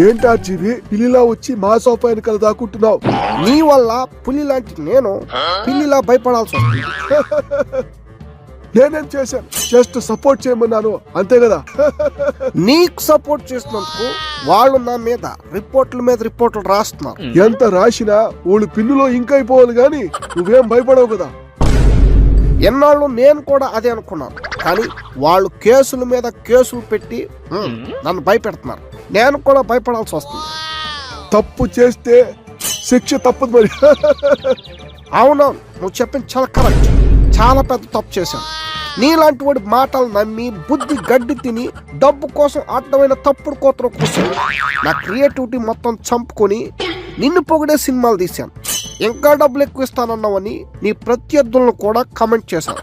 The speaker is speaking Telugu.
ఏంటి ఆర్జీవి పిల్లిలా వచ్చి మా సోఫా వెనకాల దాక్కుంటున్నావు. నీ వల్ల పులి లాంటి నేను పిల్లిలా భయపడాల్సి వస్తుంది. నేనేం చేశాను? జస్ట్ సపోర్ట్ చేయమన్నాను. అంతే కదా? నీకు సపోర్ట్ చేసినందుకు వాళ్ళు నా మీద రిపోర్ట్ల మీద రిపోర్ట్లు రాస్తున్నారు. ఎంత రాసినా వాళ్ళు పిన్నులో ఇంకా అయిపోవాలి గాని నువ్వేం భయపడవు కదా? ఎన్నాళ్ళు నేను కూడా అదే అనుకున్నాను. కానీ వాళ్ళు కేసుల మీద కేసులు పెట్టి నన్ను భయపెడుతున్నారు. నేను కూడా భయపడాల్సి వస్తుంది. తప్పు చేస్తే శిక్ష తప్పదు మరి. అవునవును నువ్వు చెప్పింది చాలా కరెక్ట్. చాలా పెద్ద తప్పు చేశాను. నీలాంటి వాడి మాటలు నమ్మి బుద్ధి గడ్డి తిని డబ్బు కోసం అడ్డమైన తప్పుడు కోతలు కూర్చొని నా క్రియేటివిటీ మొత్తం చంపుకొని నిన్ను పొగిడే సినిమాలు తీశాను. ఇంకా డబ్బులు ఎక్కువ ఇస్తానన్నావని నీ ప్రత్యర్థులను కూడా కమెంట్ చేశాను